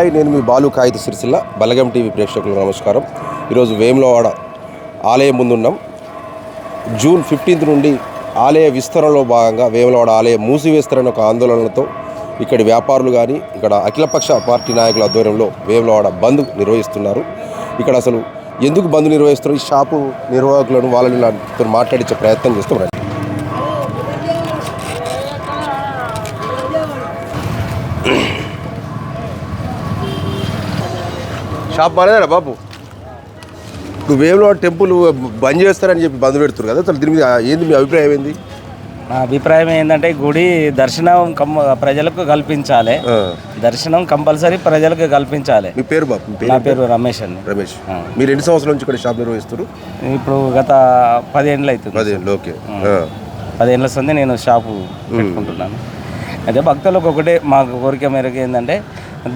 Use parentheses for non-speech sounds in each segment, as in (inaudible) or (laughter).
Hi నేను మీ బాలు కాగిత సిరిసిల్ల బలగం TV ప్రేక్షకులకు నమస్కారం. ఈరోజు వేములవాడ ఆలయం ముందున్నాం. జూన్ ఫిఫ్టీన్త్ నుండి ఆలయ విస్తరణలో భాగంగా వేములవాడ ఆలయం మూసివేస్తారని ఒక ఆందోళనతో ఇక్కడి వ్యాపారులు కానీ ఇక్కడ అఖిలపక్ష పార్టీ నాయకుల ఆధ్వర్యంలో వేములవాడ బంద్ నిర్వహిస్తున్నారు. ఇక్కడ అసలు ఎందుకు బంద్ నిర్వహిస్తారు ఈ షాపు నిర్వాహకులను వాళ్ళని మాట్లాడించే ప్రయత్నం చేస్తున్నారు షాప్ మానేదా బాబు? వేములవాడ టెంపుల్ బంద్ చేస్తారని చెప్పి బంద్ పెడుతున్నారు కదా అసలు దీని మీద ఏంది మీ అభిప్రాయం ఏంది? నా అభిప్రాయం ఏంటంటే గుడి దర్శనం కం ప్రజలకు కల్పించాలి. దర్శనం కంపల్సరీ ప్రజలకు కల్పించాలి. మీ పేరు బాబు మీ నా పేరు పేరు రమేష్ అండి. రమేష్. ఆ. మీరు ఎన్ని సంవత్సరాల నుంచి ఇక్కడ షాప్ నిర్వహిస్తారు ఇప్పుడు గత పదేళ్ళు అవుతుంది. పదేళ్ళు ఓకే. ఆ, సంది నేను షాపు పెట్టుకుంటున్నాను. అయితే భక్తులకు ఒకటే మాకు కోరిక మేరకు ఏంటంటే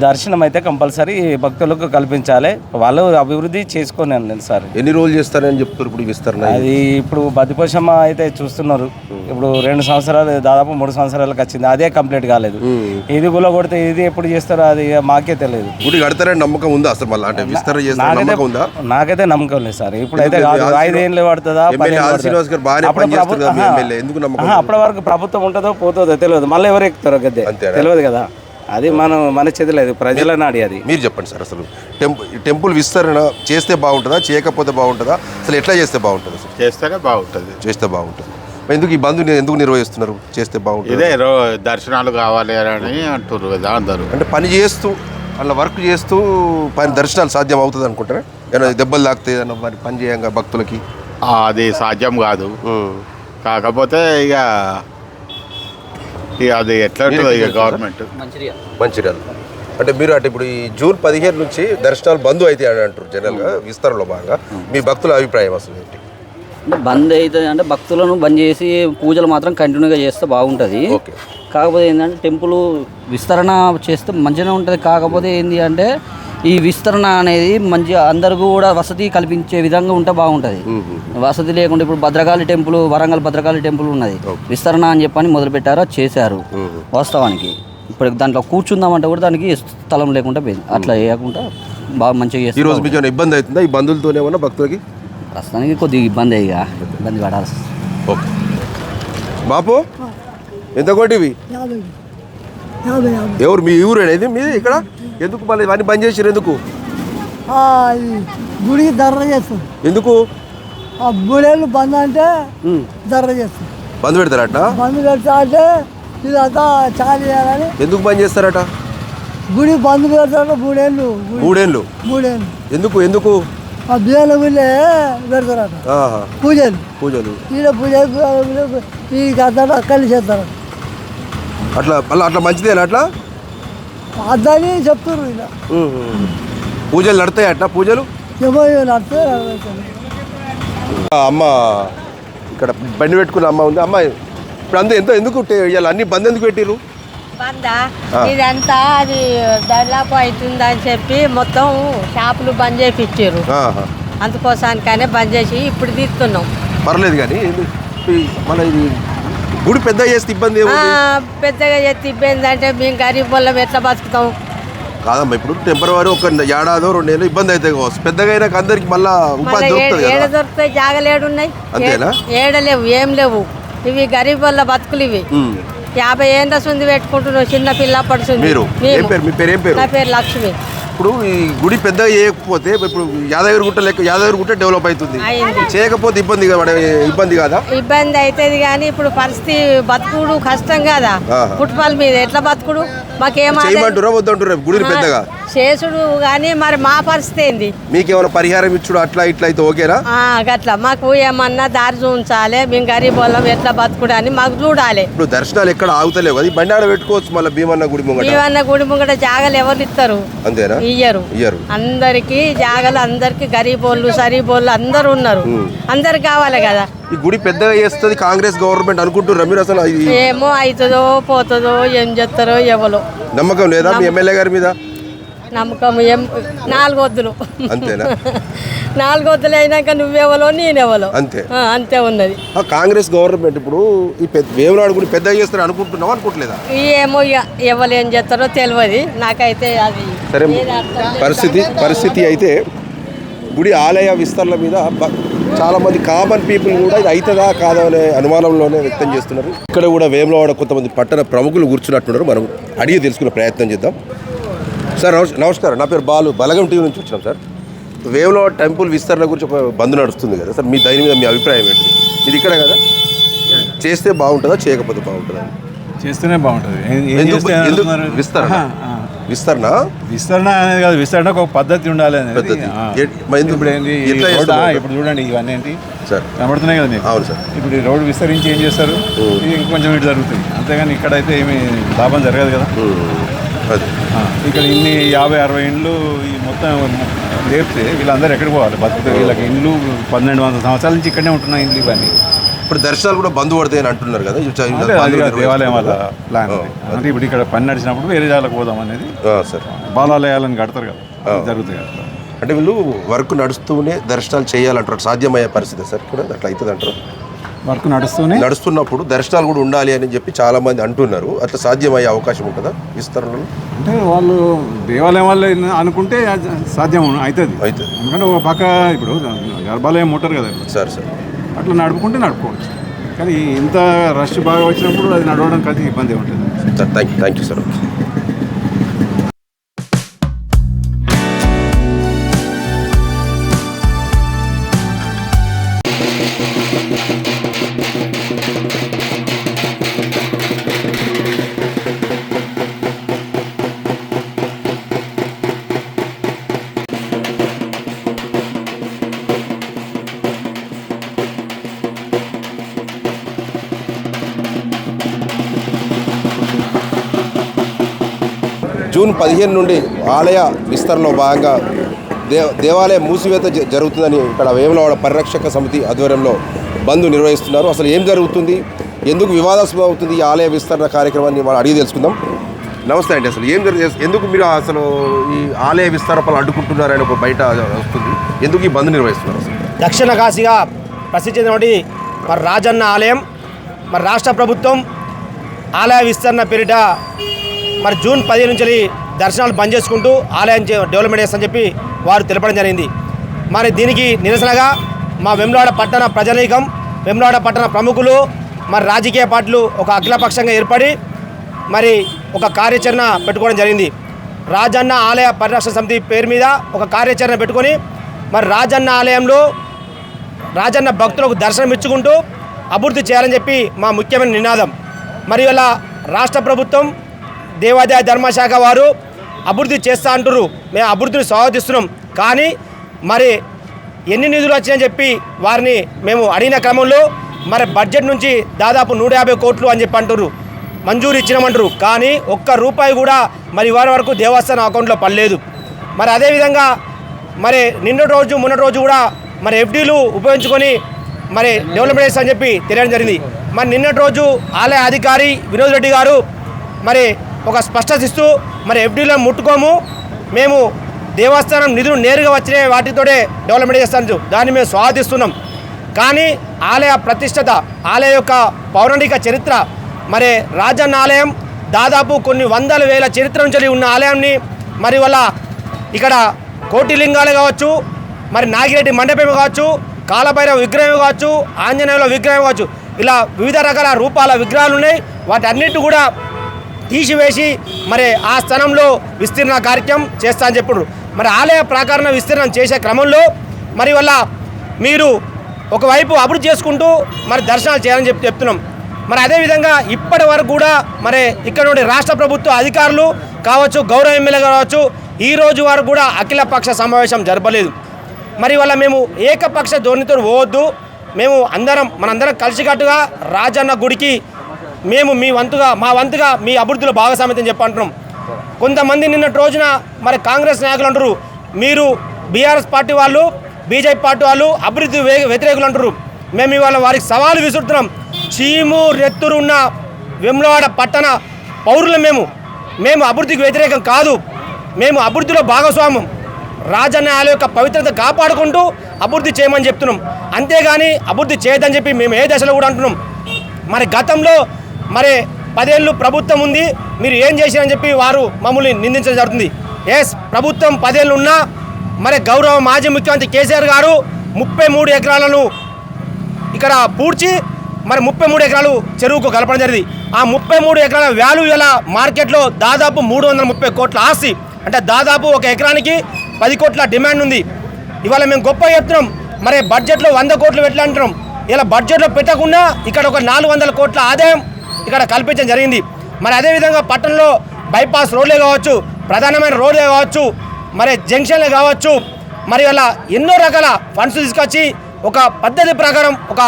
దర్శనం అయితే కంపల్సరీ భక్తులకు కల్పించాలి. వాళ్ళు అభివృద్ధి చేసుకోనండి సార్. ఎన్ని రోజులు చేస్తారని చెప్తారు ఇప్పుడు విస్తరణ అది ఇప్పుడు బతిపోషమ్మ అయితే చూస్తున్నారు. ఇప్పుడు రెండు సంవత్సరాలు దాదాపు మూడు సంవత్సరాలకు వచ్చింది. అదే కంప్లీట్ కాలేదు. ఇది గుల కొడితే ఇది ఎప్పుడు చేస్తారో అది మాకే తెలియదు. గుడి కడతారని నమ్మకం ఉందా అసలు మళ్ళీ? అంటే విస్తరణ నాకైతే నమ్మకం ఉందా? నాకైతే నమ్మకం లేదు సార్. ఇప్పుడైతే కాదు ఆది ఐదేళ్ళు పడుతుందా అప్పటి వరకు ప్రభుత్వం ఉంటుందో పోతుందో తెలియదు. మళ్ళీ ఎవరు ఎక్కుతారో గద్దె? తెలియదు కదా. అది మనం మన చేతిలో ప్రజల నాడి అది. మీరు చెప్పండి సార్ అసలు. టెంపుల్ టెంపుల్ విస్తరణ చేస్తే బాగుంటుందా చేయకపోతే బాగుంటుందా? అసలు ఎట్లా చేస్తే బాగుంటుంది అసలు? చేస్తేనే బాగుంటుంది. చేస్తే బాగుంటుంది. ఎందుకు ఈ బంద్ ఎందుకు నిర్వహిస్తున్నారు? చేస్తే బాగుంటుంది? ఇదే దర్శనాలు కావాలి అని అంటున్నారు కదా అందరూ. అంటే పని చేస్తూ అలా వర్క్ చేస్తూ పని దర్శనాలు సాధ్యం అవుతుంది అనుకుంటారా? ఏమైనా దెబ్బలు తాకుతాయి ఏదైనా మరి పని చేయంగా భక్తులకి? ఆ, అది సాధ్యం కాదు. కాకపోతే ఇక అది ఎట్లా గవర్నమెంట్ మంచిర్యాల అంటే మీరు అంటే ఇప్పుడు ఈ జూన్ పదిహేను నుంచి దర్శనాలు బంద్ అవుతాయి అని అంటారు జనరల్గా విస్తరణలో భాగంగా. మీ భక్తుల అభిప్రాయం అసలు ఏంటి? అంటే బంద్ అవుతుంది అంటే భక్తులను బంద్ చేసి పూజలు మాత్రం కంటిన్యూగా చేస్తే బాగుంటుంది. ఓకే. కాకపోతే ఏంటంటే టెంపుల్ విస్తరణ చేస్తే మంచిగా ఉంటుంది. కాకపోతే ఏంటి అంటే ఈ విస్తరణ అనేది మంచిగా అందరికీ కూడా వసతి కల్పించే విధంగా ఉంటే బాగుంటుంది. వసతి లేకుండా ఇప్పుడు భద్రకాళి టెంపుల్ వరంగల్ భద్రకాళి టెంపుల్ ఉన్నది. విస్తరణ అని చెప్పని మొదలు పెట్టారు అది చేశారు వాస్తవానికి. ఇప్పుడు దాంట్లో కూర్చుందామంటే కూడా దానికి స్థలం లేకుండా పోయింది. అట్లా చేయకుండా బాగా మంచిగా ఈ రోజు మీకు ఇబ్బంది అవుతుందా? ఈ బంధువులతోనే ఏమన్నా భక్తులకి? ప్రస్తుతానికి కొద్దిగా ఇబ్బంది ఇక. ఇబ్బంది పడాల్సి ఓకే. బాపు ఎంత యాభై. ఎవరు మీ ఊరు అనేది మీది ఇక్కడ? ఎందుకు మళ్ళీ ఇవన్నీ బంద్ చేసారు ఎందుకు? గుడికి ధర్ర చేస్తాం. ఎందుకు? ఆ మూడేళ్ళు బంద్ అంటే ధర్ర చేస్తాం. బంద్ పెడతారట? బంద్ పెడతా అంటే ఇదంతా చాలు చేయాలని. ఎందుకు బంద్ చేస్తారట? గుడి బంద్ పెడతాడు మూడేళ్ళు గుడి మూడేళ్ళు మూడేళ్ళు ఎందుకు ఎందుకు? ఆ బియ్యాల గుళ్ళే పెడతారట. పూజలు. పూజలు. ఈడ పూజ ఈ అద్దాలు అక్కడి చేస్తారు. అట్లా అట్లా మంచిదేనా అట్లా? అద్దని చెప్తారు ఇలా. పూజలు నడతాయి అట్లా పూజలు? అమ్మ ఇక్కడ బండి పెట్టుకున్న అమ్మ ఉంది. అమ్మ ఇప్పుడు అంతా ఎంత ఎందుకు ఇవాళ అన్ని బంద్ ఎందుకు పెట్టిరు బందా? ఇదంతా అది డెవలప్ అవుతుందని చెప్పి మొత్తం షాపులు బంద్ చేపించారు ఆహా. అందుకోసానికనే బంద్ చేసి ఇప్పుడు తీస్తున్నాం. పర్లేదు కానీ మన ఇది గుడి పెద్ద చేస్తే ఇబ్బంది పెద్దగా ఎత్తి ఇబ్బంది అంటే మేము గరీబ్ వాళ్ళం ఎట్లా బతుకుతాం? కాదమ్మా ఇప్పుడు టెంపరవరీ ఒక ఏడాదో రెండు నెలలు ఇబ్బంది అయితే కావచ్చు. పెద్దగా అయినాక అందరికి మళ్ళా ఉపాధి దొరుకుతుంది ఏడ దొరుకుతాయి? జాగలేడున్నాయి అంతేనా? ఏడలేవు ఏం లేవు. ఇవి గరీబ్ వాళ్ళ బతుకులు ఇవి. యాభై ఏండ్ల సుంది పెట్టుకుంటున్నాం చిన్న పిల్ల పడుతుంది మీరు? మీ పేరు? నా పేరు లక్ష్మి. ఇప్పుడు ఈ గుడి పెద్దగా చేయకపోతే ఇప్పుడు యాదగిరి గుట్ట లెక్క యాదగిరి గుట్ట డెవలప్ అవుతుంది. చేయకపోతే ఇబ్బంది ఇబ్బంది కాదా? ఇబ్బంది అవుతుంది కానీ ఇప్పుడు పరిస్థితి బతుకుడు కష్టం కదా. ఫుట్బాల్ మీద ఎట్లా బతుకుడు? మాకేం ఆదాయం- చేయమంటారా వద్దంటారా గుడిని పెద్దగా? చేసుడు కానీ మరి మా పరిస్థితి ఏంది? మీకేమైనా పరిహారం ఇచ్చుడు అట్లా ఇట్లా అయితే ఓకేనా? ఆ, గట్లా. మాకు ఏమన్నా దారి చూపించాలి మేము గరీబ్ వాళ్ళం ఎట్లా బతుకుడు అని మాకు చూడాలి. ఇప్పుడు దర్శనాలు ఎక్కడ ఆగుతలేవు అది బండి పెట్టుకోవచ్చు మళ్ళీ భీమన్న గుడి ముంగట. ఇవన్న గుడి ముంగట జాగలు ఎవరు ఇస్తారు? అంతేనా? ఇయ్యరు. ఇయ్యరు. అందరికి జాగలు అందరికి గరీబ్ వాళ్ళు సరీబ్ వాళ్ళు అందరు ఉన్నారు. అందరికి కావాలి కదా. ఈ గుడి పెద్దగా చేస్తుంది కాంగ్రెస్ గవర్నమెంట్ అనుకుంటుర్రా మీరు అసలు? ఏమో అవుతుందో పోతుందో ఏం చేస్తారో ఎవరు నమ్మకం లేదా మీ ఎమ్మెల్యే గారి మీద? నమ్మకం ఏం నాలుగు వద్దులు అంతేనా? (laughs) నాలుగు వద్దులు అయినాక నువ్వెవలో నేనెవలో? అంతే. అంతే ఉన్నది. ఆ కాంగ్రెస్ గవర్నమెంట్ ఇప్పుడు ఈ పెద్ద వేములాడు గుడి పెద్దగా చేస్తారు అనుకుంటున్నావా అనుకోవట్లేదా? ఏమో ఇక ఎవరు ఏం చేస్తారో తెలియదు నాకైతే అది సరే. పరిస్థితి పరిస్థితి అయితే గుడి ఆలయ విస్తరణ మీద బ- చాలా మంది కామన్ పీపుల్ కూడా ఇది అవుతుందా కాదా అనే అనుమానంలోనే వ్యక్తం చేస్తున్నారు. ఇక్కడ కూడా వేములవాడ కొంతమంది పట్టణ ప్రముఖులు కూర్చున్నట్టున్నారు. మనం అడిగి తెలుసుకునే ప్రయత్నం చేద్దాం. సార్ నమస్- నమస్కారం. నా పేరు బాలు. బలగం టీవీ నుంచి వచ్చినాం సార్. వేములవాడ టెంపుల్ విస్తరణ గురించి ఒక బంద్ నడుస్తుంది కదా సార్ మీ దాని మీద మీ అభిప్రాయం ఏంటి? ఇది ఇక్కడ కదా? చేస్తే బాగుంటుందా చేయకపోతే బాగుంటుందా? చేస్తేనే బాగుంటుంది? విస్తరణ. విస్తరణ? విస్తరణ అనేది కాదు విస్తరణకు ఒక పద్ధతి ఉండాలి అనేది. ఇప్పుడు ఏంటి? ఇప్పుడు చూడండి ఇవన్నీ ఏంటి? సార్. కనబడుతున్నాయి కదా మీకు? అవును సార్. ఇప్పుడు ఈ రోడ్డు విస్తరించి ఏం చేస్తారు? ఇది కొంచెం ఇటు జరుగుతుంది. అంతేగాని ఇక్కడైతే ఏమి లాభం జరగదు కదా. అది. ఇక్కడ ఇన్ని యాభై అరవై ఇండ్లు ఈ మొత్తం లేపితే వీళ్ళందరూ ఎక్కడికి పోవాలి? బతుకుతే వీళ్ళకి ఇండ్లు పన్నెండు వందల సంవత్సరాల నుంచి ఇక్కడనే ఉంటున్నాయి ఇండ్లు ఇవన్నీ. ఇప్పుడు దర్శనాలు కూడా బంద్ పడతాయి అని అంటున్నారు కదా? అది కాదు, దేవాలయం వాళ్ళ నిర్వహిస్తున్నారు. ప్లాన్. అంటే ఇప్పుడు ఇక్కడ పని నడిచినప్పుడు వేరే జాలకు పోదాం అనేది ఆ, సార్. బాలాలయాలను కడతారు కదా. అది జరుగుతాయి అట్లా అంటే వీళ్ళు వర్క్ నడుస్తూనే దర్శనాలు చేయాలంటారు. సాధ్యమయ్యే పరిస్థితి సార్? ఇక్కడ అట్లా అవుతుంది అంటారు వర్క్ నడుస్తూనే? నడుస్తున్నప్పుడు దర్శనాలు కూడా ఉండాలి అని చెప్పి చాలా మంది అంటున్నారు. అట్లా సాధ్యమయ్యే అవకాశం ఉంటుందా విస్తరణలో? అంటే వాళ్ళు దేవాలయం వాళ్ళు అనుకుంటే సాధ్యం అవుతుంది అవుతుంది. ఎందుకంటే ఒక పక్క ఇప్పుడు గర్భాలయం ఉంటారు కదా. Sir sir. అట్లా నడుపుకుంటే నడుపుకోవచ్చు. కానీ ఇంత రష్ బాగా వచ్చినప్పుడు అది నడవడానికి అది ఇబ్బంది ఉంటుంది. Sir thank you thank you sir. June పదిహేను నుండి ఆలయ విస్తరణలో భాగంగా దే దేవాలయ మూసివేత జ- జరుగుతుందని ఇక్కడ వేములవాడ పరిరక్షక సమితి ఆధ్వర్యంలో బంద్ నిర్వహిస్తున్నారు. అసలు ఏం జరుగుతుంది? ఎందుకు వివాదాస్పదం అవుతుంది ఈ ఆలయ విస్తరణ కార్యక్రమాన్ని మనం అడిగి తెలుసుకుందాం. నమస్తే అండి అసలు ఏం జరిగింది ఎందుకు మీరు అసలు ఈ ఆలయ విస్తరణ పనులు అడ్డుకుంటున్నారని ఒక బయట వస్తుంది. ఎందుకు ఈ బంద్ నిర్వహిస్తున్నారు దక్షిణ కాశీగా ప్రసిద్ధి చెందినటువంటి మరి రాజన్న ఆలయం మరి రాష్ట్ర ప్రభుత్వం ఆలయ విస్తరణ పేరిట మరి జూన్ పదిహేను నుంచి దర్శనాలు బంద్ చేసుకుంటూ ఆలయం డెవలప్మెంట్ చేస్తామని చెప్పి వారు తెలపడం జరిగింది. మరి దీనికి నిరసనగా మా వెమ్లాడ పట్టణ ప్రజానీకం వెమ్లాడ పట్టణ ప్రముఖులు మరి రాజకీయ పార్టీలు ఒక అఖిలపక్షంగా ఏర్పడి మరి ఒక కార్యాచరణ పెట్టుకోవడం జరిగింది. రాజన్న ఆలయ పరిరక్షణ సమితి పేరు మీద ఒక కార్యాచరణ పెట్టుకొని మరి రాజన్న ఆలయంలో రాజన్న భక్తులకు దర్శనం ఇచ్చుకుంటూ అభివృద్ధి చేయాలని చెప్పి మా ముఖ్యమైన నినాదం. మరి ఇలా రాష్ట్ర ప్రభుత్వం దేవాదాయ ధర్మశాఖ వారు అభివృద్ధి చేస్తా అంటారు మేము అభివృద్ధిని స్వాగతిస్తున్నాం. కానీ మరి ఎన్ని నిధులు వచ్చాయని చెప్పి వారిని మేము అడిగిన క్రమంలో మరి బడ్జెట్ నుంచి దాదాపు నూట యాభై కోట్లు అని చెప్పి అంటారు మంజూరు ఇచ్చినామంటారు కానీ ఒక్క రూపాయి కూడా మరి ఇవాళ వరకు దేవస్థానం అకౌంట్లో పడలేదు. మరి అదేవిధంగా మరి నిన్నటి రోజు మొన్నటి రోజు కూడా మరి ఎఫ్డీలు ఉపయోగించుకొని మరి డెవలప్మెంట్ చేస్తా అని చెప్పి తెలియడం జరిగింది. మరి నిన్నటి రోజు ఆలయ అధికారి వినోద్ రెడ్డి గారు మరి ఒక స్పష్టత ఇస్తూ మరి ఎఫ్డీలో ముట్టుకోము. మేము దేవస్థానం నిధులు నేరుగా వచ్చిన వాటితోనే డెవలప్మెంట్ చేస్తాను దాన్ని మేము స్వాగతిస్తున్నాం. కానీ ఆలయ ప్రతిష్టత ఆలయ యొక్క పౌరాణిక చరిత్ర మరి రాజన్న ఆలయం దాదాపు కొన్ని వందల వేల చరిత్ర నుంచి ఉన్న ఆలయాన్ని మరి వల్ల ఇక్కడ కోటిలింగాలు కావచ్చు మరి నాగిరెడ్డి మండపం కావచ్చు కాలభైరవ విగ్రహం కావచ్చు ఆంజనేయుల విగ్రహం కావచ్చు ఇలా వివిధ రకాల రూపాల విగ్రహాలు ఉన్నాయి. వాటి అన్నిటి కూడా తీసివేసి మరి ఆ స్థలంలో విస్తీర్ణ కార్యక్రమం చేస్తా అని చెప్పుడు మరి ఆలయ ప్రాకారణ విస్తీర్ణం చేసే క్రమంలో మరి వల్ల మీరు ఒకవైపు అభివృద్ధి చేసుకుంటూ మరి దర్శనాలు చేయాలని చెప్పి చెప్తున్నాం. మరి అదేవిధంగా ఇప్పటి వరకు కూడా మరి ఇక్కడ నుండి రాష్ట్ర ప్రభుత్వ అధికారులు కావచ్చు గౌరవ ఎమ్మెల్యే కావచ్చు ఈ రోజు వరకు కూడా అఖిల పక్ష సమావేశం జరపలేదు. మరి వల్ల మేము ఏకపక్ష ధోరణితో పోవద్దు. మేము అందరం మనందరం కలిసికట్టుగా రాజన్న గుడికి మేము మీ వంతుగా మా వంతుగా మీ అభివృద్ధిలో భాగస్వామ్యం చెప్పంటున్నాం కొంతమంది నిన్నటి రోజున మరి కాంగ్రెస్ నాయకులు అంటారు మీరు బీఆర్ఎస్ పార్టీ వాళ్ళు బీజేపీ పార్టీ వాళ్ళు అభివృద్ధి వ్యతిరేకులు అంటారు మేము ఇవాళ వారికి సవాలు విసురుతున్నాం. చీము రెత్తురు ఉన్న వెమ్లవాడ పట్టణ పౌరులు మేము. మేము అభివృద్ధికి వ్యతిరేకం కాదు. మేము అభివృద్ధిలో భాగస్వామ్యం. రాజన్న యొక్క పవిత్రత కాపాడుకుంటూ అభివృద్ధి చేయమని చెప్తున్నాం. అంతేగాని అభివృద్ధి చేయదని చెప్పి మేము ఏ దశలో కూడా అంటున్నాం. మరి గతంలో మరి పదేళ్ళు ప్రభుత్వం ఉంది మీరు ఏం చేశారని చెప్పి వారు మమ్మల్ని నిందించడం జరుగుతుంది. ఎస్ ప్రభుత్వం పదేళ్ళు ఉన్నా మరి గౌరవ మాజీ ముఖ్యమంత్రి కేసీఆర్ గారు ముప్పై మూడు ఎకరాలను ఇక్కడ పూడ్చి మరి ముప్పై మూడు ఎకరాలు చెరువుకు కలపడం జరిగింది. ఆ ముప్పై మూడు ఎకరాల వాల్యూ ఇలా మార్కెట్లో దాదాపు మూడు వందల ముప్పై కోట్ల ఆస్తి. అంటే దాదాపు ఒక ఎకరానికి పది కోట్ల డిమాండ్ ఉంది. ఇవాళ మేము గొప్ప చెప్తున్నాం మరి బడ్జెట్లో వంద కోట్లు పెట్టాలంటున్నాం. ఇలా బడ్జెట్లో పెట్టకుండా ఇక్కడ ఒక నాలుగు వందల కోట్ల ఆదాయం ఇక్కడ కల్పించడం జరిగింది. మరి అదేవిధంగా పట్టణంలో బైపాస్ రోడ్లే కావచ్చు ప్రధానమైన రోడ్లే కావచ్చు మరి జంక్షన్లే కావచ్చు మరి అలా ఎన్నో రకాల ఫండ్స్ తీసుకొచ్చి ఒక పద్ధతి ప్రకారం ఒక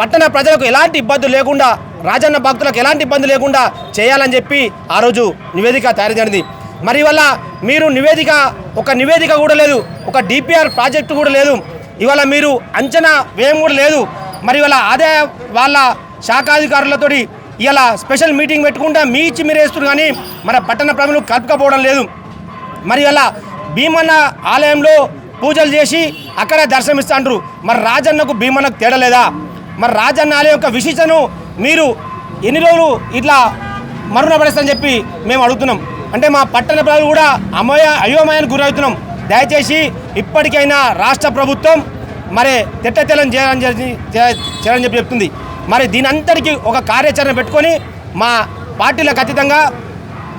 పట్టణ ప్రజలకు ఎలాంటి ఇబ్బందులు లేకుండా రాజన్న భక్తులకు ఎలాంటి ఇబ్బంది లేకుండా చేయాలని చెప్పి ఆ రోజు నివేదిక తయారు జరిగింది. మరి వల్ల మీరు నివేదిక ఒక నివేదిక కూడా లేదు ఒక డిపిఆర్ ప్రాజెక్టు కూడా లేదు. ఇవాళ మీరు అంచనా వ్యయం కూడా లేదు. మరి ఇవాళ అదే వాళ్ళ శాఖాధికారులతోటి ఇలా స్పెషల్ మీటింగ్ పెట్టుకుంటా మీ ఇచ్చి మీరు వేస్తున్నారు కానీ మన పట్టణ ప్రజలు కలుపుకపోవడం లేదు. మరి అలా భీమన్న ఆలయంలో పూజలు చేసి అక్కడ దర్శనమిస్తా అంటారు మరి రాజన్నకు భీమన్నకు తేడా లేదా? మరి రాజన్న ఆలయం యొక్క విశిష్టను మీరు ఎన్ని రోజులు ఇట్లా మరుణపడేస్తా చెప్పి మేము అడుగుతున్నాం. అంటే మా పట్టణ ప్రజలు కూడా అమయ అయోమయానికి గురవుతున్నాం. దయచేసి ఇప్పటికైనా రాష్ట్ర ప్రభుత్వం మరి తిట్టతెల్లని చేయాలని చేయాలని చెప్పి చెప్తుంది. మరి దీని అంతటికీ ఒక కార్యాచరణ పెట్టుకొని మా పార్టీలకు అతీతంగా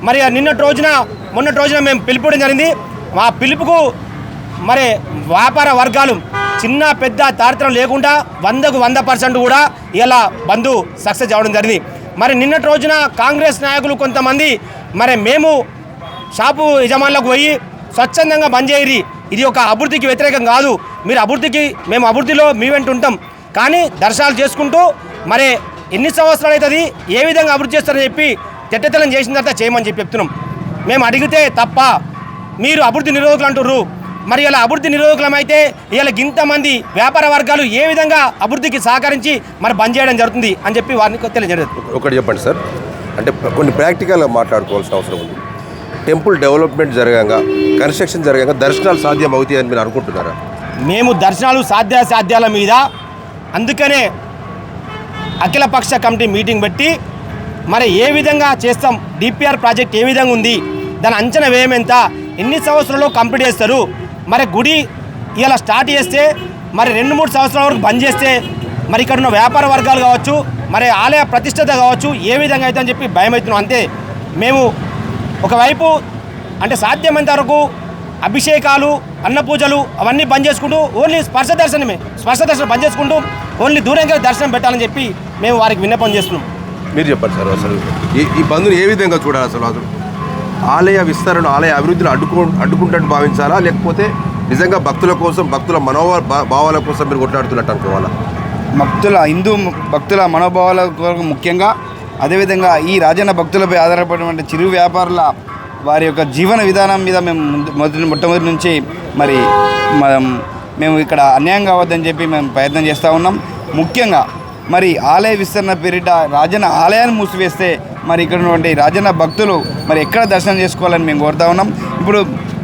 మరి నిన్నటి రోజున మొన్నటి రోజున మేము పిలుపుడం జరిగింది. మా పిలుపుకు మరి వ్యాపార వర్గాలు చిన్న పెద్ద తారతరం లేకుండా వందకు వంద పర్సెంట్ కూడా ఇలా బంధు సక్సెస్ అవ్వడం జరిగింది. మరి నిన్నటి రోజున కాంగ్రెస్ నాయకులు కొంతమంది మరి మేము షాపు యజమానులకు పోయి స్వచ్ఛందంగా బంద్ చేయరి. ఇది ఒక అభివృద్ధికి వ్యతిరేకం కాదు. మీరు అభివృద్ధికి మేము అభివృద్ధిలో మీ వెంట ఉంటాం. కానీ దర్శనాలు చేసుకుంటూ మరి ఎన్ని సంవత్సరాలు అవుతుంది? ఏ విధంగా అభివృద్ధి చేస్తారని చెప్పి తెట్టతెల్లం చేసిన తర్వాత చేయమని చెప్పి చెప్తున్నాం. మేము అడిగితే తప్ప మీరు అభివృద్ధి నిరోధకులు అంటుర్రు. మరి ఇలా అభివృద్ధి నిరోధకులం అయితే ఇలా ఇంతమంది వ్యాపార వర్గాలు ఏ విధంగా అభివృద్ధికి సహకరించి మరి బంద్ చేయడం జరుగుతుంది అని చెప్పి వారిని తెలియజేయడం ఒకటి చెప్పండి సార్. అంటే కొన్ని ప్రాక్టికల్గా మాట్లాడుకోవాల్సిన అవసరం ఉంది. టెంపుల్ డెవలప్మెంట్ జరగంగా కన్స్ట్రక్షన్ జరగంగా దర్శనాలు సాధ్యం అవుతాయని మీరు అనుకుంటున్నారా? మేము దర్శనాలు సాధ్యాసాధ్యాల మీద అందుకనే అఖిలపక్ష కమిటీ మీటింగ్ పెట్టి మరి ఏ విధంగా చేస్తాం? డిపిఆర్ ప్రాజెక్ట్ ఏ విధంగా ఉంది? దాని అంచనా వ్యయం ఎంత? ఎన్ని సంవత్సరాల్లో కంప్లీట్ చేస్తారు? మరి గుడి ఇలా స్టార్ట్ చేస్తే మరి రెండు మూడు సంవత్సరాల వరకు బంద్ చేస్తే మరి ఇక్కడ ఉన్న వ్యాపార వర్గాలు కావచ్చు మరి ఆలయ ప్రతిష్టత కావచ్చు ఏ విధంగా అయితే అని చెప్పి భయం అవుతున్నాం అంతే. మేము ఒకవైపు అంటే సాధ్యమైనంత వరకు అభిషేకాలు అన్న పూజలు అవన్నీ బంద్ చేసుకుంటూ ఓన్లీ స్పర్శ దర్శనమే. స్పర్శ దర్శనం బంద్ చేసుకుంటూ ఓన్లీ దూరంగా దర్శనం పెట్టాలని చెప్పి మేము వారికి విన్నపం చేస్తున్నాం. మీరు చెప్పండి సార్ అసలు. ఈ ఈ బంధుని ఏ విధంగా చూడాలి అసలు అసలు? ఆలయ విస్తరణ ఆలయ అభివృద్ధిని అడ్డుకో అడ్డుకుంటట్టు భావించాలా? లేకపోతే నిజంగా భక్తుల కోసం భక్తుల మనోభా భా- భావాల కోసం మీరు కొట్లాడుతున్నట్టు అనుకోవాలా? భక్తుల హిందూ భక్తుల మనోభావాల కొరకు ముఖ్యంగా అదేవిధంగా ఈ రాజన్న భక్తులపై ఆధారపడినటువంటి చిరు వ్యాపారుల వారి యొక్క జీవన విధానం మీద మేము మొదటి మొట్టమొదటి నుంచి మరి మనం మేము ఇక్కడ అన్యాయం కావద్దని చెప్పి మేము ప్రయత్నం చేస్తూ ఉన్నాం. ముఖ్యంగా మరి ఆలయ విస్తరణ పేరిట రాజన్న ఆలయాన్ని మూసివేస్తే మరి ఇక్కడ ఉన్నటువంటి రాజన్న భక్తులు మరి ఎక్కడ దర్శనం చేసుకోవాలని మేము కోరుతా ఉన్నాం. ఇప్పుడు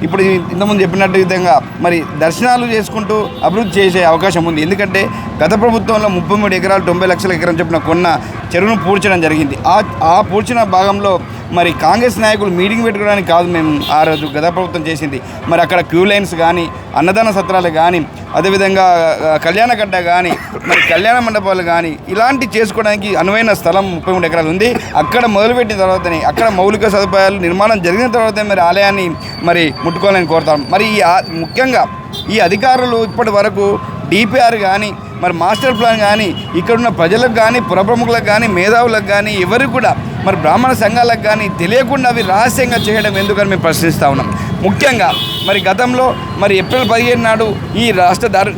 ఇప్పుడు ఇంతకుముందు చెప్పినట్టు విధంగా మరి దర్శనాలు చేసుకుంటూ అభివృద్ధి చేసే అవకాశం ఉంది. ఎందుకంటే గత ప్రభుత్వంలో ముప్పై మూడు ఎకరాలు తొంభై లక్షల ఎకరం చొప్పున కొన్న చెరువును పూడ్చడం జరిగింది. ఆ ఆ పూడ్చిన భాగంలో మరి కాంగ్రెస్ నాయకులు మీటింగ్ పెట్టుకోవడానికి కాదు మేము ఆ రోజు గత ప్రభుత్వం చేసింది. మరి అక్కడ క్యూ లైన్స్ కానీ అన్నదాన సత్రాలు కానీ అదేవిధంగా కళ్యాణగడ్డ కానీ మరి కళ్యాణ మండపాలు కానీ ఇలాంటి చేసుకోవడానికి అనువైన స్థలం ముప్పై మూడు ఎకరాలు ఉంది. అక్కడ మొదలుపెట్టిన తర్వాతనే అక్కడ మౌలిక సదుపాయాలు నిర్మాణం జరిగిన తర్వాతే మరి ఆలయాన్ని మరి ముట్టుకోవాలని కోరుతాం. మరి ఈ ఆ- ముఖ్యంగా ఈ అధికారులు ఇప్పటి వరకు డిపిఆర్ కానీ మరి మాస్టర్ ప్లాన్ కానీ ఇక్కడున్న ప్రజలకు కానీ పురప్రముఖులకు కానీ మేధావులకు కానీ ఎవరికి కూడా మరి బ్రాహ్మణ సంఘాలకు కానీ తెలియకుండా అవి రహస్యంగా చేయడం ఎందుకని మేము ప్రశ్నిస్తూ ఉన్నాం. ముఖ్యంగా మరి గతంలో మరి ఏప్రిల్ పదిహేను నాడు ఈ రాష్ట్ర దర్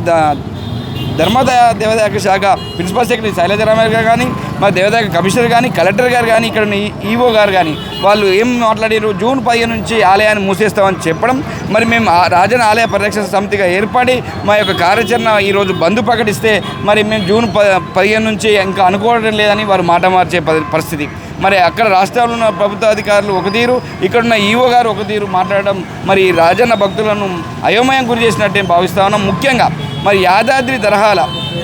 ధర్మాదాయ దేవాదాయ శాఖ ప్రిన్సిపల్ సెక్రటరీ శైలజరామయ్య గారు కానీ మరి దేవాదాయ కమిషనర్ కానీ కలెక్టర్ గారు కానీ ఇక్కడ ఉన్న ఈ- ఈవో గారు కానీ వాళ్ళు ఏం మాట్లాడారు? జూన్ పదిహేను నుంచి ఆలయాన్ని మూసేస్తామని చెప్పడం మరి మేము ఆ రాజన ఆలయ పరిరక్షణ సమితిగా ఏర్పడి మా యొక్క కార్యాచరణ ఈరోజు బంద్ ప్రకటిస్తే మరి మేము జూన్ ప పదిహేను నుంచి ఇంకా అనుకోవడం లేదని వారు మాట మార్చే పరిస్థితి. మరి అక్కడ రాష్ట్రాల్లో ఉన్న ప్రభుత్వ అధికారులు ఒక తీరు ఇక్కడున్న ఈఓ గారు ఒక తీరు మాట్లాడడం మరి రాజన్న భక్తులను అయోమయం గురి చేసినట్టే భావిస్తా ఉన్నాం ముఖ్యంగా మరి యాదాద్రి తరహాల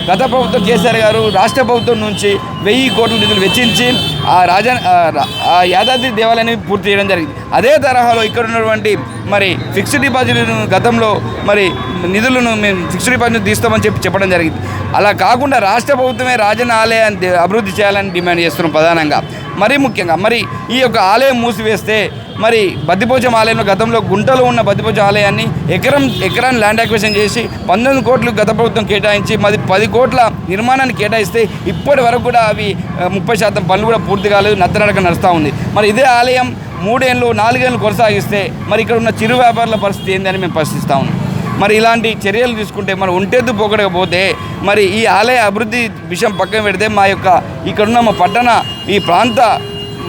గత ప్రభుత్వం కేసీఆర్ గారు రాష్ట్ర ప్రభుత్వం నుంచి వెయ్యి కోట్ల నిధులు వెచ్చించి ఆ రాజా ఆ యాదాద్రి దేవాలయాన్ని పూర్తి చేయడం జరిగింది. అదే తరహాలో ఇక్కడ ఉన్నటువంటి మరి ఫిక్స్డ్ డిపాజిట్ గతంలో మరి నిధులను మేము ఫిక్స్డ్ డిపాజిట్ తీస్తామని చెప్పి చెప్పడం జరిగింది. అలా కాకుండా రాష్ట్ర ప్రభుత్వమే రాజన్న ఆలయాన్ని అభివృద్ధి చేయాలని డిమాండ్ చేస్తున్నాం ప్రధానంగా. మరీ ముఖ్యంగా మరి ఈ యొక్క ఆలయం మూసివేస్తే మరి బద్దిపోచం ఆలయంలో గతంలో గుంటలో ఉన్న బద్దిపోచం ఆలయాన్ని ఎకరం ఎకరాన్ని ల్యాండ్ అక్విజిషన్ చేసి పంతొమ్మిది కోట్లు గత ప్రభుత్వం కేటాయించి మరి పది కోట్ల నిర్మాణాన్ని కేటాయిస్తే ఇప్పటి వరకు కూడా అవి ముప్పై శాతం పనులు కూడా పూర్తి కాలేదు నత్తనడక నడుస్తూ ఉంది. మరి ఇదే ఆలయం మూడేళ్ళు నాలుగేళ్ళు కొనసాగిస్తే మరి ఇక్కడ ఉన్న చిరు వ్యాపారుల పరిస్థితి ఏందని మేము ప్రశ్నిస్తా ఉన్నాం. మరి ఇలాంటి చర్యలు తీసుకుంటే మరి ఒంటెద్దు పోకడకపోతే మరి ఈ ఆలయ అభివృద్ధి విషయం పక్కన పెడితే మా యొక్క ఇక్కడున్న మా పట్టణ ఈ ప్రాంత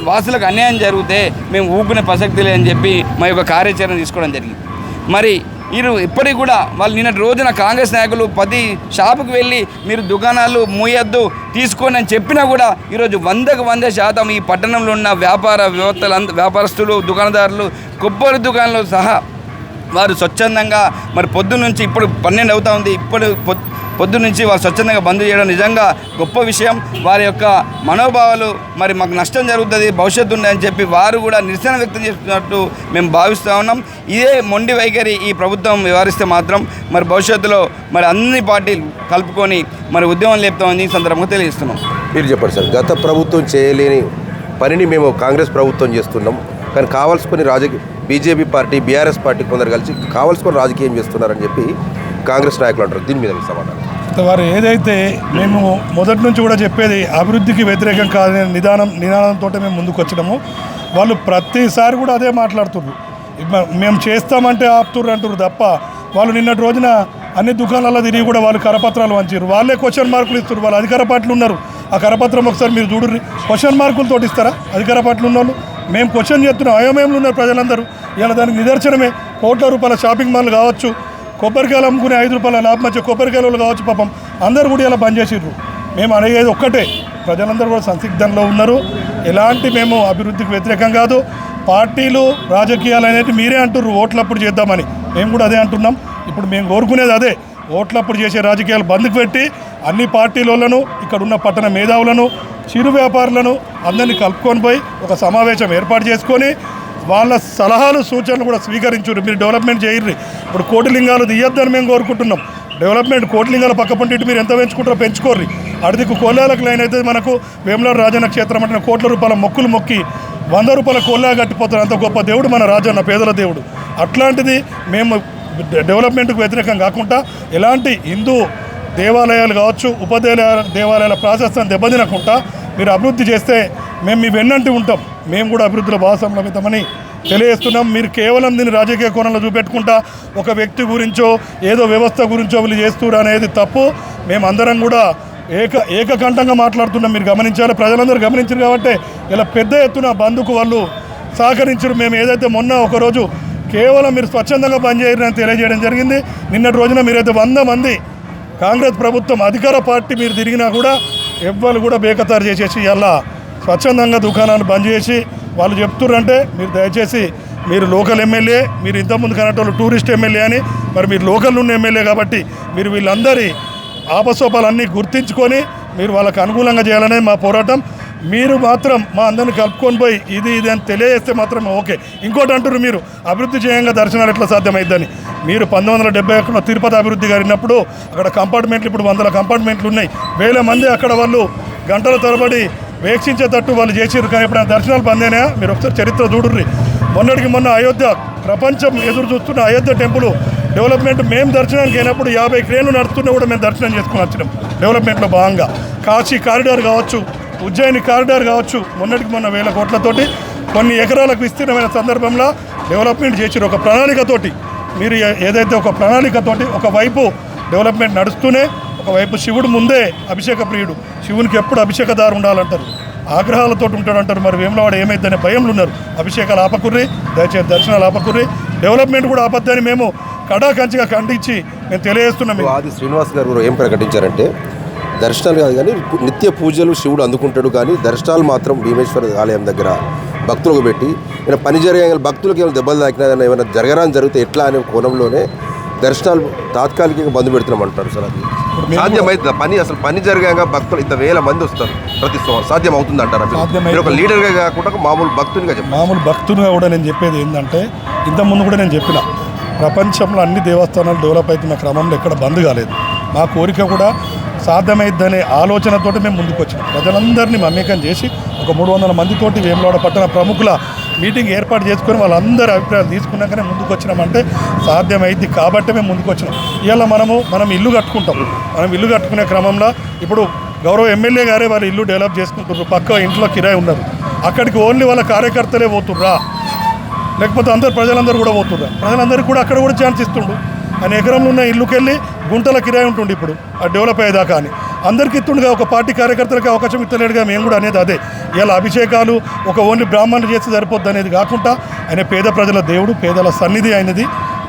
వాసులకు అన్యాయం జరిగితే మేము ఊపుకునే ప్రసక్తి లేదని చెప్పి మా యొక్క కార్యాచరణ తీసుకోవడం జరిగింది. మరి వీరు ఇప్పటికి కూడా వాళ్ళు నిన్నటి రోజున కాంగ్రెస్ నాయకులు ప్రతి షాపుకి వెళ్ళి మీరు దుకాణాలు మూయొద్దు తీసుకోండి అని చెప్పినా కూడా ఈరోజు వందకు వంద శాతం ఈ పట్టణంలో ఉన్న వ్యాపార వ్యవస్థలు వ్యాపారస్తులు దుకాణదారులు కొబ్బరి దుకాణాలు సహా వారు స్వచ్ఛందంగా మరి పొద్దు నుంచి ఇప్పుడు పన్నెండు అవుతా ఉంది. ఇప్పుడు పొద్దు పొద్దు నుంచి వారు స్వచ్ఛందంగా బంద్ చేయడం నిజంగా గొప్ప విషయం. వారి యొక్క మనోభావాలు మరి మాకు నష్టం జరుగుతుంది భవిష్యత్తు ఉంది అని చెప్పి వారు కూడా నిరసన వ్యక్తం చేస్తున్నట్టు మేము భావిస్తూ ఉన్నాం. ఇదే మొండి వైఖరి ఈ ప్రభుత్వం వ్యవహరిస్తే మాత్రం మరి భవిష్యత్తులో మరి అన్ని పార్టీలు కలుపుకొని మరి ఉద్యమం లేపుతామని సందర్భంగా తెలియజేస్తున్నాం. మీరు చెప్పండి సార్ గత ప్రభుత్వం చేయలేని పనిని మేము కాంగ్రెస్ ప్రభుత్వం చేస్తున్నాం. కానీ కావాల్సుకొని రాజకీయ బీజేపీ పార్టీ బీఆర్ఎస్ పార్టీ కొందరు కలిసి కావాల్సుకొని రాజకీయం చేస్తున్నారని చెప్పి కాంగ్రెస్ నాయకులు అంటారు. దీని మీద మీ సమాధానం. వారు ఏదైతే మేము మొదటి నుంచి కూడా చెప్పేది అభివృద్ధికి వ్యతిరేకం కాదనే నిదానం నిదానంతో మేము ముందుకు వచ్చినాము. వాళ్ళు ప్రతిసారి కూడా అదే మాట్లాడుతుర్రు. మేము చేస్తామంటే ఆపుతుర్రు అంటారు తప్ప వాళ్ళు నిన్నటి రోజున అన్ని దుకాణాల్లో తిరిగి కూడా వాళ్ళు కరపత్రాలు వంచారు వాళ్ళే క్వశ్చన్ మార్కులు ఇస్తారు వాళ్ళు అధికార పార్టీలు ఉన్నారు. ఆ కరపత్రం ఒకసారి మీరు చూడరు క్వశ్చన్ మార్కులతో ఇస్తారా? అధికార పార్టీలు ఉన్న వాళ్ళు మేము క్వశ్చన్ చేస్తున్నాం. అయోమయంలో ఉన్నారు ప్రజలందరూ. ఇలా దానికి నిదర్శనమే. కోట్ల రూపాయల షాపింగ్ మాల్ కావచ్చు. కొబ్బరికాయలు అమ్ముకునే ఐదు రూపాయల లాభం వచ్చే కొబ్బరికాయలు కావచ్చు పాపం. అందరూ కూడా ఇలా బంద్ చేసిర్రు. మేము అడిగేది ఒక్కటే. ప్రజలందరూ కూడా సందిగ్ధంలో ఉన్నారు. ఎలాంటి మేము అభివృద్ధికి వ్యతిరేకం కాదు. పార్టీలు రాజకీయాలు అనేది మీరే అంటుర్రు. ఓట్లప్పుడు చేద్దామని. మేము కూడా అదే అంటున్నాం. ఇప్పుడు మేము కోరుకునేది అదే. ఓట్లప్పుడు చేసే రాజకీయాలు బంద్కు పెట్టి అన్ని పార్టీలను ఇక్కడ ఉన్న పట్టణ మేధావులను చిరు వ్యాపారులను అందరినీ కలుపుకొని పోయి ఒక సమావేశం ఏర్పాటు చేసుకొని వాళ్ళ సలహాలు సూచనలు కూడా స్వీకరించురు మీరు డెవలప్మెంట్ చేయర్రి. ఇప్పుడు కోటిలింగాలు తీయొద్దని మేము కోరుకుంటున్నాం. డెవలప్మెంట్ కోటిలింగాల పక్క పంటి మీరు ఎంత పెంచుకుంటారో పెంచుకోర్రి. అడిదికు కోల్లాలకు లైన్ అయితే మనకు. వేములాడు రాజన్న క్షేత్రం అంటే కోట్ల రూపాయల మొక్కులు మొక్కి వంద రూపాయల కోళ్ళా కట్టిపోతారు. అంత గొప్ప దేవుడు మన రాజన్న పేదల దేవుడు. అట్లాంటిది మేము డెవలప్మెంట్కు వ్యతిరేకం కాకుండా ఎలాంటి హిందూ దేవాలయాలు కావచ్చు ఉపదేవాలయాల దేవాలయాల ప్రాశస్త్యం దెబ్బతినకుండా మీరు అభివృద్ధి చేస్తే మేము మీ వెన్నంటి ఉంటాం. మేము కూడా అభివృద్ధిలో భాగస్వామ్యమితామని తెలియజేస్తున్నాం. మీరు కేవలం దీన్ని రాజకీయ కోణంలో చూపెట్టుకుంటా ఒక వ్యక్తి గురించో ఏదో వ్యవస్థ గురించో వీళ్ళు చేస్తున్నారు అనేది తప్పు. మేమందరం కూడా ఏక ఏకకంఠంగా మాట్లాడుతున్నాం. మీరు గమనించాలి ప్రజలందరూ గమనించారు కాబట్టి ఇలా పెద్ద ఎత్తున బంధుకు వాళ్ళు సహకరించారు. మేము ఏదైతే మొన్న ఒకరోజు కేవలం మీరు స్వచ్ఛందంగా పనిచేయరని తెలియజేయడం జరిగింది. నిన్నటి రోజున మీరైతే వంద మంది కాంగ్రెస్ ప్రభుత్వం అధికార పార్టీ మీరు తిరిగినా కూడా ఎవ్వరు కూడా బేకతారు చేసేసి ఇలా స్వచ్ఛందంగా దుకాణాలు బంద్ చేసి వాళ్ళు చెప్తున్నారంటే మీరు దయచేసి మీరు లోకల్ ఎమ్మెల్యే మీరు ఇంతకుముందు కనటోళ్ళు టూరిస్ట్ ఎమ్మెల్యే అని మరి మీరు లోకల్ ఉన్న ఎమ్మెల్యే కాబట్టి మీరు వీళ్ళందరి ఆపసోపాలన్నీ గుర్తించుకొని మీరు వాళ్ళకు అనుకూలంగా చేయాలనే మా పోరాటం. మీరు మాత్రం మా అందరిని కలుపుకొని పోయి ఇది ఇది అని తెలియజేస్తే మాత్రం ఓకే. ఇంకోటి అంటారు మీరు అభివృద్ధి చేయంగా దర్శనాలు ఎట్లా సాధ్యమైద్దని. మీరు పంతొమ్మిది వందల డెబ్బై ఒకటిలో తిరుపతి అభివృద్ధి గారినప్పుడు అక్కడ కంపార్ట్మెంట్లు ఇప్పుడు వందల కంపార్ట్మెంట్లు ఉన్నాయి. వేల మంది అక్కడ వాళ్ళు గంటల తరబడి వీక్షించేటట్టు వాళ్ళు చేసారు కానీ ఎప్పుడైనా దర్శనాలు పొందేనా మీరు ఒకసారి చరిత్ర చూడుర్రి. మొన్నటికి మొన్న అయోధ్య ప్రపంచం ఎదురు చూస్తున్న అయోధ్య టెంపుల్ డెవలప్మెంట్ మేము దర్శనానికి అయినప్పుడు యాభై క్రేన్లు నడుస్తున్నా కూడా మేము దర్శనం చేసుకుని వచ్చినాం. డెవలప్మెంట్లో భాగంగా. కాశీ కారిడార్ కావచ్చు ఉజ్జయిని కారిడార్ కావచ్చు మొన్నటికి మొన్న వేల కోట్లతోటి కొన్ని ఎకరాలకు విస్తీర్ణమైన సందర్భంలో డెవలప్మెంట్ చేసారు ఒక ప్రణాళికతోటి మీరు ఏదైతే ఒక ప్రణాళికతోటి ఒకవైపు డెవలప్మెంట్ నడుస్తూనే ఒకవైపు శివుడు ముందే అభిషేక ప్రియుడు శివునికి ఎప్పుడు అభిషేకదారు ఉండాలంటారు? ఆగ్రహాలతో ఉంటాడంటారు మరి వేములవాడు ఏమైందనే భయంలో ఉన్నారు. అభిషేకాలు ఆపకుర్రి దయచేసి దర్శనాలు ఆపకుర్రి. డెవలప్మెంట్ కూడా ఆపద్దని మేము కడాకంచిగా ఖండించి మేము తెలియజేస్తున్నాం. ఆది శ్రీనివాస్ గారు ఏం ప్రకటించారంటే దర్శనాలు కాదు కానీ నిత్య పూజలు శివుడు అందుకుంటాడు కానీ దర్శనాలు మాత్రం భీమేశ్వర ఆలయం దగ్గర భక్తులకు పెట్టి ఏమైనా పని జరిగే భక్తులకు ఏమైనా దెబ్బలు తాకినా ఏమైనా జరగరాని జరిగితే ఎట్లా అనే కోణంలోనే దర్శనాలు తాత్కాలికంగా బంద్ పెడుతున్నాం అంటారు సార్ అది. సాధ్యమైతుందా? పని అసలు పని జరగాక భక్తులు ఇంత వేల మంది వస్తారు ప్రతి సాధ్యం అవుతుంది అంటారా మీరు? ఒక లీడర్గా కాకుండా మామూలు భక్తునిగా చెప్పండి. మామూలు భక్తునిగా కూడా నేను చెప్పేది ఏంటంటే ఇంతకుముందు కూడా నేను చెప్పిన ప్రపంచంలో అన్ని దేవస్థానాలు డెవలప్ అవుతున్న క్రమంలో ఎక్కడ బంద్ కాలేదు. మా కోరిక కూడా సాధ్యమైద్దనే ఆలోచనతోటి మేము ముందుకు వచ్చినాం ప్రజలందరినీ మమేకం చేసి ఒక మూడు వందల మందితోటి వేములవాడ పట్టణ ప్రముఖుల మీటింగ్ ఏర్పాటు చేసుకొని వాళ్ళందరి అభిప్రాయాలు తీసుకున్నాకనే ముందుకు వచ్చినామంటే సాధ్యమైంది కాబట్టి మేము ముందుకు వచ్చినాం ఇవాళ మనము మనం ఇల్లు కట్టుకుంటాం. మనం ఇల్లు కట్టుకునే క్రమంలో ఇప్పుడు గౌరవ ఎమ్మెల్యే గారే వాళ్ళ ఇల్లు డెవలప్ చేసుకుంటున్నారు. పక్క ఇంట్లో కిరాయి ఉన్నారు అక్కడికి ఓన్లీ వాళ్ళ కార్యకర్తలే పోతుర్రా. లేకపోతే అందరు ప్రజలందరూ కూడా పోతుండ్రు ప్రజలందరికీ కూడా అక్కడ కూడా ఛాన్స్ ఇస్తుండు. ఆయన ఎకరంలో ఉన్న ఇల్లుకెళ్ళి గుంటల కిరాయి ఉంటుండు ఇప్పుడు. ఆ డెవలప్ అయ్యేదాకా అని. అందరికీ ఇస్తుండగా ఒక పార్టీ కార్యకర్తలకు అవకాశం ఇస్తలేడుగా మేము కూడా అనేది అదే. ఇలా అభిషేకాలు ఒక ఓన్లీ బ్రాహ్మణులు చేస్తే సరిపోద్ది అనేది కాకుండా ఆయన పేద ప్రజల దేవుడు పేదల సన్నిధి అయినది.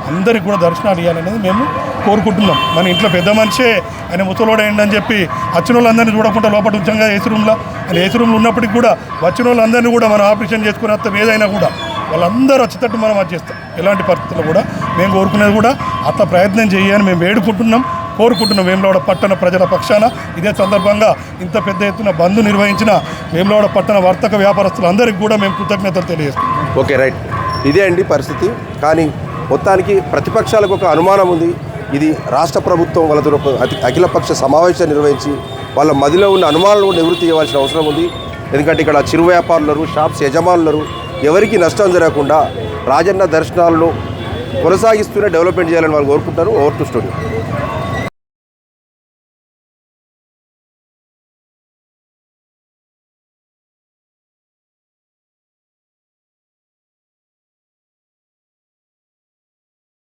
అందరికి కూడా దర్శనాలు ఇవ్వాలనేది మేము కోరుకుంటున్నాం. మన ఇంట్లో పెద్ద మనిషే ఆయన ముసలోడైండి అని చెప్పి వచ్చిన వాళ్ళందరినీ చూడకుండా లోపల ఉంచంగా ఏసీ రూమ్లో. ఆయన ఏసీ రూమ్లో ఉన్నప్పటికీ కూడా వచ్చిన వాళ్ళందరినీ కూడా మనం ఆపరేషన్ చేసుకునే వస్తాం ఏదైనా కూడా వాళ్ళందరూ వచ్చేటట్టు మనం అది చేస్తాం. ఎలాంటి పరిస్థితుల్లో కూడా మేము కోరుకునేది కూడా అట్లా ప్రయత్నం చేయని మేము వేడుకుంటున్నాం. కోరుకుంటున్న వేములవాడ పట్టణ ప్రజల పక్షాన ఇదే సందర్భంగా ఇంత పెద్ద ఎత్తున బంద్ నిర్వహించిన వేములవాడ పట్టణ వర్తక వ్యాపారస్తులందరికీ కూడా మేము కృతజ్ఞతలు తెలియజేస్తున్నాం. Okay right. ఇదే అండి పరిస్థితి. కానీ మొత్తానికి ప్రతిపక్షాలకు ఒక అనుమానం ఉంది. ఇది రాష్ట్ర ప్రభుత్వం వాళ్ళతో అతి అఖిలపక్ష సమావేశం నిర్వహించి వాళ్ళ మదిలో ఉన్న అనుమానాలను నివృత్తి చేయవలసిన అవసరం ఉంది. ఎందుకంటే ఇక్కడ చిరు వ్యాపారులరు షాప్స్ యజమానులరు ఎవరికి నష్టం జరగకుండా రాజన్న దర్శనాలను కొనసాగిస్తూనే డెవలప్మెంట్ చేయాలని వాళ్ళు కోరుకుంటారు ఓవర్ టు స్టూడియో